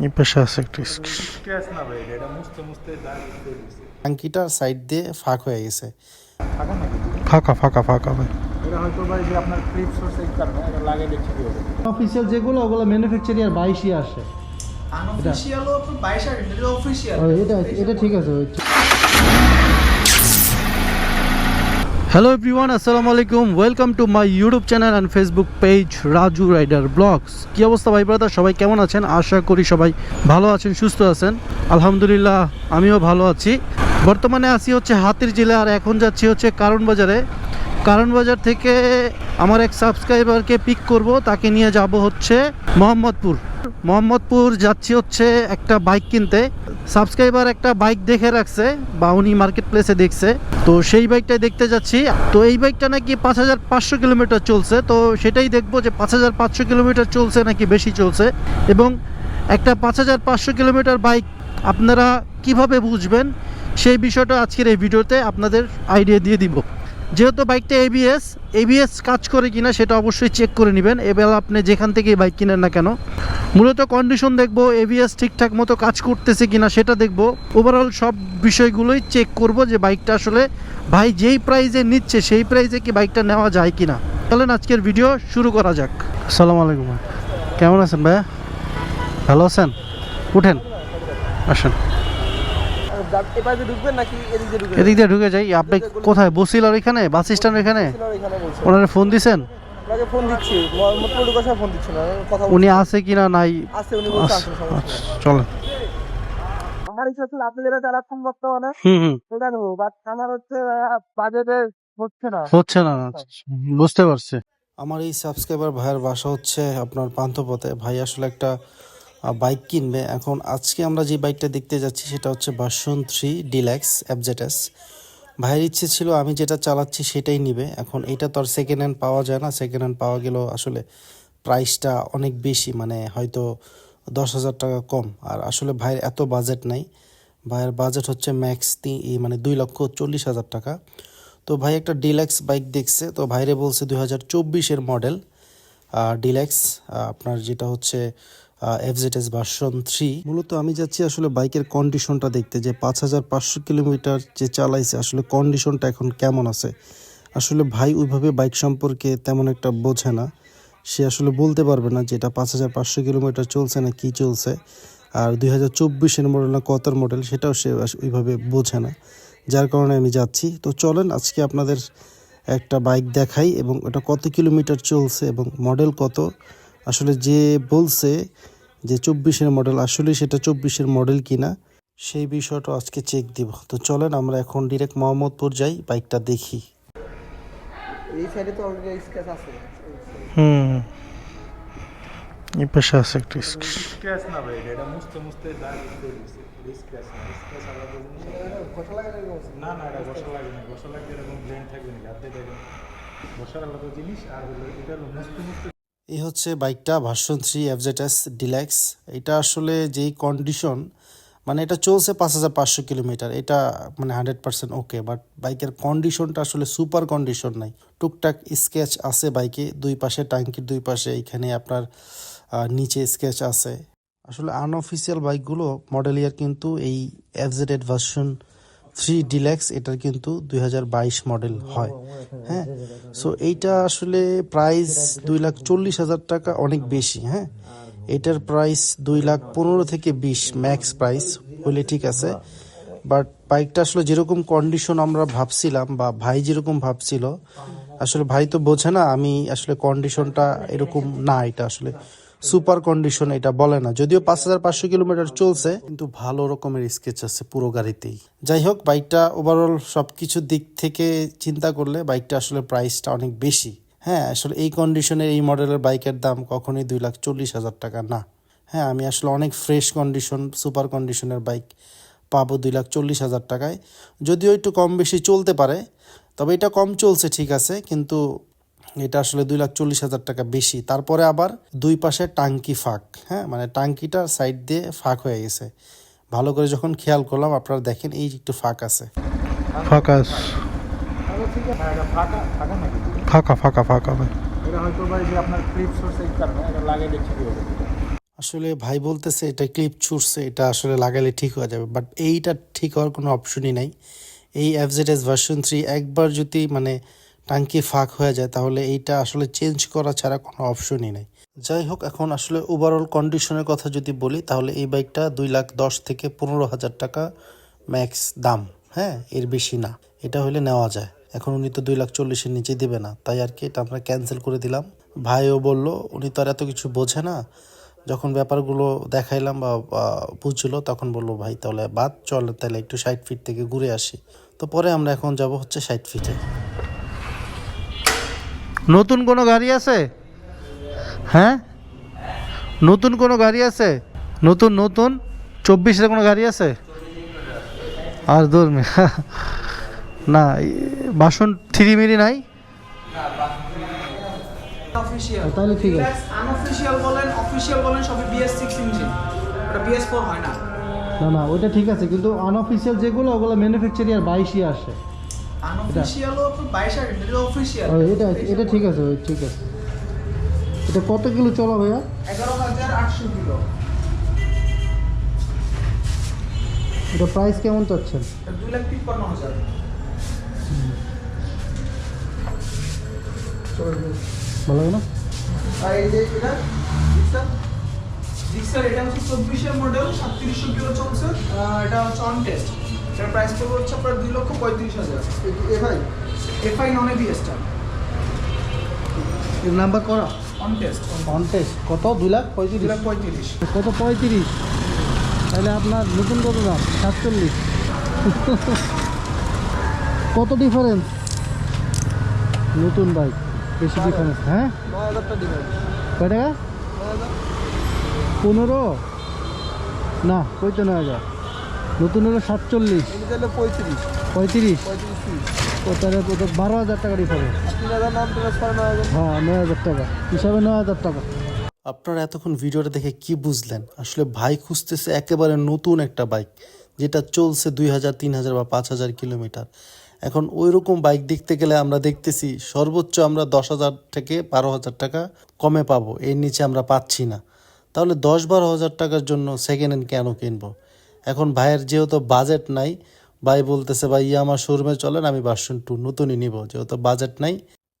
এই পাশে আছে একটা সাইড দিয়ে ফাঁক হয়ে গেছে ফাঁকা ফাঁকা ফাঁকা ভাই অফিসিয়াল যেগুলো ওগুলো ম্যানুফ্যাকচারিয়ার বাইশই আসে আনঅফিসিয়ালও তো বাইশ আর এটা অফিসিয়াল এটা এটা ঠিক আছে হ্যালো এভরিওয়ান আসসালামু আলাইকুম welcome to my YouTube channel and Facebook page Raju rider vlogs কী অবস্থা ভাই ব্রাদার সবাই কেমন আছেন? আশা করি সবাই ভালো আছেন, সুস্থ আছেন। আলহামদুলিল্লাহ, আমিও ভালো আছি। বর্তমানে আছি হচ্ছে হাতির জেলা আর এখন যাচ্ছি হচ্ছে কারণ বাজারে। কারণ বাজার থেকে আমার এক সাবস্ক্রাইবারকে পিক করব, তাকে নিয়ে যাব হচ্ছে মোহাম্মদপুর। মোহাম্মদপুর যাচ্ছি হচ্ছে একটা বাইক কিনতে। সাবস্ক্রাইবার একটা বাইক দেখে রাখছে, বা উনি মার্কেট প্লেসে দেখছে। তো সেই বাইকটাই দেখতে যাচ্ছি। তো এই বাইকটা নাকি পাঁচ হাজার পাঁচশো কিলোমিটার চলছে। তো সেটাই দেখব যে পাঁচ হাজার পাঁচশো কিলোমিটার চলছে নাকি বেশি চলছে। এবং একটা পাঁচ হাজার পাঁচশো কিলোমিটার বাইক আপনারা কীভাবে বুঝবেন, সেই বিষয়টা আজকের এই ভিডিওতে আপনাদের আইডিয়া দিয়ে দিব। যেহেতু বাইকটা এবিএস এবিএস কাজ করে কিনা সেটা অবশ্যই চেক করে নেবেন। এবার আপনি যেখান থেকেই বাইক কিনেন না কেন, মূলত কন্ডিশন দেখব এবিএস ঠিকঠাক মতো কাজ করতেছে কিনা সেটা দেখব। ওভারঅল সব বিষয়গুলোই চেক করব যে বাইকটা আসলে ভাই যেই প্রাইজে নিচ্ছে সেই প্রাইজে কি বাইকটা নেওয়া যায় কিনা। চলেন আজকের ভিডিও শুরু করা যাক। আসসালামু আলাইকুম কেমন আছেন ভাইয়া? ভালো আছেন? উঠেন। আসেন। এবার যে ঢুকবেন নাকি এদিক দিয়ে ঢুকবেন এদিক দিয়ে ঢুকে যাই। আপনি কোথায়? বসিলার এখানে? বাস স্ট্যান্ড এখানে? ওনারে ফোন দিছেন? আপনাকে ফোন দিচ্ছি। মোটর ঢুকার ফোন দিচ্ছি না কথা উনি আছে কিনা নাই? আছে উনি বলছে আচ্ছা, সমস্যা আচ্ছা, চলেন। আমার ইচ্ছা ছিল আপনি যেটা চালাচ্ছেন বর্তমানে হুম হুম। সেটা নেব বাট আমার হচ্ছে বাজেটে হচ্ছে না। হচ্ছে না আচ্ছা, বুঝতে পারছি। আমার এই সাবস্ক্রাইবার ভাইয়ের বাসা হচ্ছে আপনার পান্থপথে। ভাই আসলে একটা বাইক কিনবে। এখন আজকে আমরা যে বাইকটা দেখতে যাচ্ছি, সেটা হচ্ছে বাসন থ্রি ডিল্যাক্স এফজেটাস ভাইয়ের ইচ্ছে ছিল, আমি যেটা চালাচ্ছি সেটাই নিবে। এখন এটা তো আর সেকেন্ড হ্যান্ড পাওয়া যায় না। সেকেন্ড হ্যান্ড পাওয়া গেলেও আসলে প্রাইসটা অনেক বেশি মানে হয়তো দশ হাজার টাকা কম। আর আসলে ভাইয়ের এত বাজেট নাই। ভাইয়ের বাজেট হচ্ছে ম্যাক্স মানে দুই লক্ষ চল্লিশ হাজার টাকা। তো ভাই একটা ডিলাক্স বাইক দেখছে, তো ভাইরে বলছে দুই হাজার চব্বিশের মডেল ডিলাক্স। আপনার যেটা হচ্ছে এফজেডএস ভার্সন থ্রি মূলত আমি যাচ্ছি আসলে বাইকের কন্ডিশনটা দেখতে, যে পাঁচ হাজার পাঁচশো কিলোমিটার যে চালাইছে, আসলে কন্ডিশনটা এখন কেমন আছে? আসলে ভাই ওইভাবে বাইক সম্পর্কে তেমন একটা বোঝে না। সে আসলে বলতে পারবে না যে এটা পাঁচ হাজার পাঁচশো কিলোমিটার চলছে না কি চলছে। আর দুই হাজার চব্বিশের মডেল না কতর মডেল সেটাও সে ওইভাবে বোঝে না। যার কারণে আমি যাচ্ছি। তো চলেন, আজকে আপনাদের একটা বাইক দেখাই, এবং এটা কত কিলোমিটার চলছে, এবং মডেল কত। আসলে যে বলছে যে চব্বিশের মডেল আসলে সেটা চব্বিশের মডেল কিনা সেই বিষয়টা আজকে চেক দিব। তো চলেন আমরা এখন ডিরেক্ট মোহাম্মদপুর যাই বাইকটা দেখি। এই সাইডে তো অলরেডি স্কেচ আছে। হুম। এই পাশে আছে একটা স্ক্র্যাচ না ভাই এটা মুছতে মুছতে দাগ উঠে গেছে স্ক্র্যাচ না স্ক্র্যাচ আলাদা ঘষা লাগানো না না এটা বসা লাগে না। বসা লাগলে এরকম ব্লেন্ড থাকবে না হাতে দেখেন বসার আলাদা জিনিস আর হলো এটা মুছতে মুছতে এই হচ্ছে বাইকটা ভার্সন থ্রি এফজেটাস ডিল্যাক্স এটা আসলে যেই কন্ডিশন মানে এটা চলছে পাঁচ হাজার পাঁচশো কিলোমিটার। এটা মানে হান্ড্রেড পার্সেন্ট ওকে বাট বাইকের কন্ডিশনটা আসলে সুপার কন্ডিশন নাই। টুকটাক স্কেচ আছে বাইকে, দুই পাশে ট্যাঙ্কির দুই পাশে, এখানে আপনার নিচে স্কেচ আছে। আসলে আনঅফিসিয়াল বাইকগুলো মডেল ইয়ার কিন্তু এই এফজেড ভার্সন থ্রি ডিল্যাক্স এটার কিন্তু দু হাজার বাইশ মডেল হয়। হ্যাঁ? সো এইটা আসলে প্রাইস দুই লাখ চল্লিশ হাজার টাকা অনেক বেশি হ্যাঁ? এটার প্রাইস দুই লাখ পনেরো থেকে বিশ ম্যাক্স প্রাইস হলে ঠিক আছে। বাট বাইকটা আসলে যেরকম কন্ডিশন আমরা ভাবছিলাম বা ভাই যেরকম ভাবছিল, আসলে ভাই তো বোঝে না, আমি আসলে কন্ডিশনটা এরকম না, এটা আসলে সুপার কন্ডিশন এটা বলে না। যদিও পাঁচ হাজার পাঁচশো কিলোমিটার চলছে। কিন্তু ভালো রকমের স্কেচ আছে পুরো গাড়িতেই। যাই হোক, বাইকটা ওভারঅল সবকিছু দিক থেকে চিন্তা করলে বাইকটা আসলে প্রাইসটা অনেক বেশি। হ্যাঁ আসলে এই কন্ডিশনের এই মডেলের বাইকের দাম কখনোই দুই লাখ চল্লিশ হাজার টাকা না। হ্যাঁ আমি আসলে অনেক ফ্রেশ কন্ডিশন সুপার কন্ডিশনের বাইক পাবো দুই লাখ চল্লিশ হাজার টাকায়। যদিও একটু কম বেশি চলতে পারে, তবে এটা কম চলছে, ঠিক আছে। কিন্তু এটা আসলে দুই লাখ চল্লিশ হাজার টাকা বেশি। তারপরে আবার দুই পাশে টাঙ্কি ফাঁক হ্যাঁ? মানে টাঙ্কিটা সাইড দিয়ে ফাঁক হয়ে গেছে। ভালো করে যখন খেয়াল করলাম আপনারা দেখেন এই একটু ফাঁক আছে। ফাঁকা ফাঁকা ফাঁকা ফাঁকা আসলে ভাই বলতেছে এটা ক্লিপ ছুটছে এটা আসলে লাগালে ঠিক হয়ে যাবে। বাট এইটা ঠিক হওয়ার কোনো অপশনই নাই। এই এফজেডএস ভার্সন থ্রি একবার যদি মানে টাঙ্কি ফাঁক হয়ে যায়, তাহলে এইটা আসলে চেঞ্জ করা ছাড়া কোনো অপশনই নেই। যাই হোক, এখন আসলে ওভারঅল কন্ডিশনের কথা যদি বলি, তাহলে এই বাইকটা দুই লাখ দশ থেকে পনেরো হাজার টাকা ম্যাক্স দাম। হ্যাঁ এর বেশি না। এটা হলে নেওয়া যায়। এখন উনি তো দুই লাখ চল্লিশের নিচে দেবে না। তাই আর কি এটা আমরা ক্যান্সেল করে দিলাম। ভাইও বলল, উনি তো আর এত কিছু বোঝে না। যখন ব্যাপারগুলো দেখাইলাম বা বুঝলো তখন বলল, ভাই, তাহলে বাদ, চল তাহলে একটু ষাট ফিট থেকে ঘুরে আসি। তো পরে আমরা এখন যাব হচ্ছে ষাট ফিটে নতুন কোনো গাড়ি আছে? হ্যাঁ? নতুন কোনো গাড়ি আছে? নতুন নতুন? চব্বিশের কোনো গাড়ি আছে? আর ধর্মে না বাসন থ্রি মিরি নাই? তাহলে ঠিক আছে। আনঅফিসিয়াল বলেন অফিসিয়াল বলেন সবই বিএস সিক্স ইঞ্জিন ওটা বিএস ফোর হয় না। না না ওইটা ঠিক আছে কিন্তু আনঅফিসিয়াল যেগুলো ওগুলো ম্যানুফ্যাকচারিং বাইশই আসে। আনঅফিসিয়ালও বাইশ আগে এটা এটা এটা ঠিক আছে ঠিক আছে। এটা কত কিলো চলা ভাইয়া? এগারো হাজার আটশো কিলো। এটা প্রাইস কেমন চাচ্ছেন? দুই লাখ তিপ্পান্ন হাজার। ভালো না? আর এই যে এটা জিক্সার? এটা হচ্ছে চব্বিশের মডেল সাতত্রিশশো কিলো চলছে। এটা হচ্ছে অন টেস্ট এটার প্রাইস পড়বে হচ্ছে আপনার দুই লক্ষ পঁয়ত্রিশ হাজার। এফআই এফআই নন এবিএসটা এর নাম্বার করা? অন টেস্ট কত? দুই লাখ পঁয়ত্রিশ? লাখ পঁয়ত্রিশ। কত পঁয়ত্রিশ? তাহলে আপনার নতুন কত দাম সাতচল্লিশ। কত ডিফারেন্স নতুন বাইক বেশি ডিফারেন্স হ্যাঁ? কয় টাকা? পনেরো? না নয় হাজার। নতুন হলো সাতচল্লিশ। তাহলে পঁয়ত্রিশ। পঁয়ত্রিশ। তাহলে বারো হাজার টাকা হাজার। হ্যাঁ নয় হাজার টাকা। হিসাবে নয় হাজার টাকা। আপনারা এতক্ষণ ভিডিওটা দেখে কি বুঝলেন? আসলে ভাই খুঁজতেছে একেবারে নতুন একটা বাইক যেটা চলছে দুই হাজার তিন হাজার বা পাঁচ হাজার কিলোমিটার। এখন ওই রকম বাইক দেখতে গেলে আমরা দেখতেছি সর্বোচ্চ আমরা দশ হাজার থেকে বারো হাজার টাকা কমে পাবো এর নিচে আমরা পাচ্ছি না। তাহলে দশ বারো হাজার টাকার জন্য সেকেন্ড হ্যান্ড কেন কিনবো? এখন ভাইয়ের যেহেতু বাজেট নাই, ভাই বলতেছে, ভাই ইয়ে আমার শোরুমে চলেন, আমি ভার্সন টু নতুনই নিব। যেহেতু বাজেট নাই,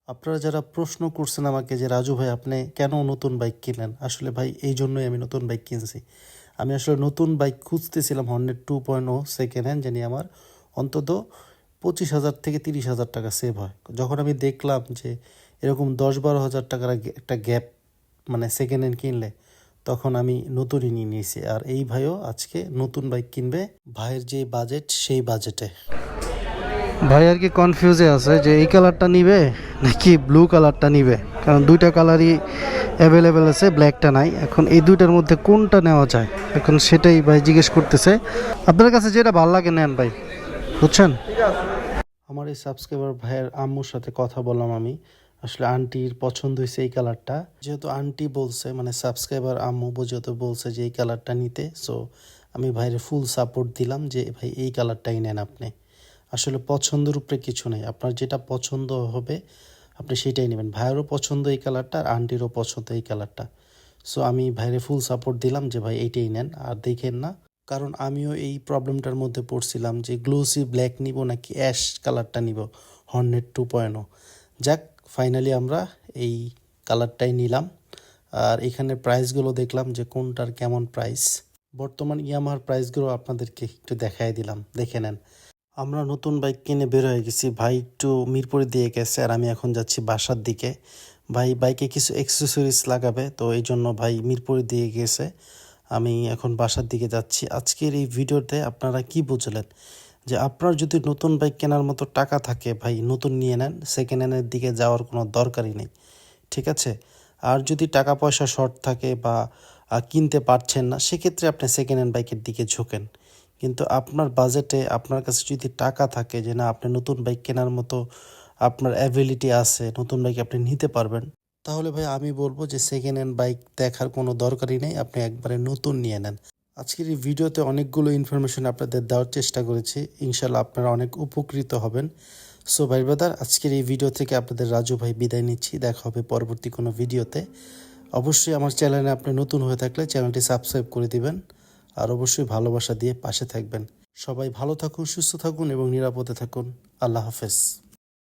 আপনারা যারা প্রশ্ন করছেন আমাকে যে, রাজু ভাই, আপনি কেন নতুন বাইক কিনলেন? আসলে ভাই, এই জন্যই আমি নতুন বাইক কিনছি। আমি আসলে নতুন বাইক খুঁজতেছিলাম Hornet two point o second hand জানি আমার, অন্তত পঁচিশ হাজার থেকে তিরিশ হাজার টাকা সেভ হয়। যখন আমি দেখলাম যে, এরকম দশ বারো হাজার টাকার একটা গ্যাপ মানে সেকেন্ড হ্যান্ড কিনলে তখন আমি নতুনই নিয়ে নিয়েছি। আর এই ভাইও আজকে নতুন বাইক কিনবে। ভাইয়ের যে বাজেট সেই বাজেটে ভাই আর কি কনফিউজে আছে যে এই কালারটা নিবে নাকি ব্লু কালারটা নিবে? কারণ দুইটা কালারই অ্যাভেলেবেল আছে ব্ল্যাকটা নাই। এখন এই দুইটার মধ্যে কোনটা নেওয়া যায়? এখন সেটাই ভাই জিজ্ঞেস করতেছে। আপনার কাছে যেটা ভালো লাগে নেন ভাই বুঝছেন? আমার এই সাবস্ক্রাইবার ভাইয়ের আম্মুর সাথে কথা বললাম আমি। আসলে আন্টির পছন্দ হয়েছে এই কালারটা। যেহেতু আন্টি বলছে মানে সাবস্ক্রাইবার আম্মু যেহেতু বলছে যে এই কালারটা নিতে সো আমি ভাইয়ের ফুল সাপোর্ট দিলাম যে ভাই এই কালারটাই নেন আপনি। আসলে পছন্দের উপরে কিছু নেই, আপনার যেটা পছন্দ হবে আপনি সেটাই নেবেন। ভাইয়েরও পছন্দ এই কালারটা আর আন্টিরও পছন্দ এই কালারটা। সো আমি ভাইয়ের ফুল সাপোর্ট দিলাম যে ভাই এইটাই নেন, আর দেখেন না, কারণ আমিও এই প্রবলেমটার মধ্যে পড়ছিলাম যে গ্লোসি ব্ল্যাক নিব নাকি অ্যাশ কালারটা নিব হর্নেট টু পয়েন্ট যাক ফাইনালি আমরা এই কালারটাই নিলাম। আর এখানে প্রাইসগুলো দেখলাম যে কোনটার কেমন প্রাইস বর্তমান ইয়ামার প্রাইসগুলো আপনাদেরকে একটু দেখাই দিলাম। দেখে নেন। আমরা নতুন বাইক কিনে বের হয়ে গেছি। ভাই একটু মিরপুরে দিয়ে গেছে আর আমি এখন যাচ্ছি বাসার দিকে। ভাই বাইকে কিছু অ্যাক্সেসরিজ লাগাবে, তো এই জন্য ভাই মিরপুরে দিয়ে গেছে। আমি এখন বাসার দিকে যাচ্ছি। আজকের এই ভিডিওতে আপনারা কি বুঝলেন? যে আপনার যদি নতুন বাইক কেনার মতো টাকা থাকে ভাই, নতুন নিয়ে নেন সেকেন্ড হ্যান্ডের দিকে যাওয়ার কোনো দরকারই নেই, ঠিক আছে? আর যদি টাকা পয়সা শর্ট থাকে বা কিনতে পারছেন না, সেক্ষেত্রে আপনি সেকেন্ড হ্যান্ড বাইকের দিকে ঝোঁকেন। কিন্তু আপনার বাজেটে আপনার কাছে যদি টাকা থাকে যে না, আপনি নতুন বাইক কেনার মতো আপনার অ্যাবিলিটি আছে, নতুন বাইক আপনি নিতে পারবেন, তাহলে ভাই আমি বলব যে সেকেন্ড হ্যান্ড বাইক দেখার কোনো দরকারই নেই, আপনি একবারে নতুন নিয়ে নেন। আজকের এই ভিডিওতে অনেকগুলো ইনফরমেশন আপনাদের দেওয়ার চেষ্টা করেছি। ইনশাল্লাহ আপনারা অনেক উপকৃত হবেন। সো ভাই ব্রাদার আজকের এই ভিডিও থেকে আপনাদের রাজু ভাই বিদায় নিচ্ছি। দেখা হবে পরবর্তী কোনো ভিডিওতে। অবশ্যই আমার চ্যানেলে আপনি নতুন হয়ে থাকলে চ্যানেলটি সাবস্ক্রাইব করে দিবেন। আর অবশ্যই ভালোবাসা দিয়ে পাশে থাকবেন। সবাই ভালো থাকুন, সুস্থ থাকুন এবং নিরাপদে থাকুন। আল্লাহ হাফেজ।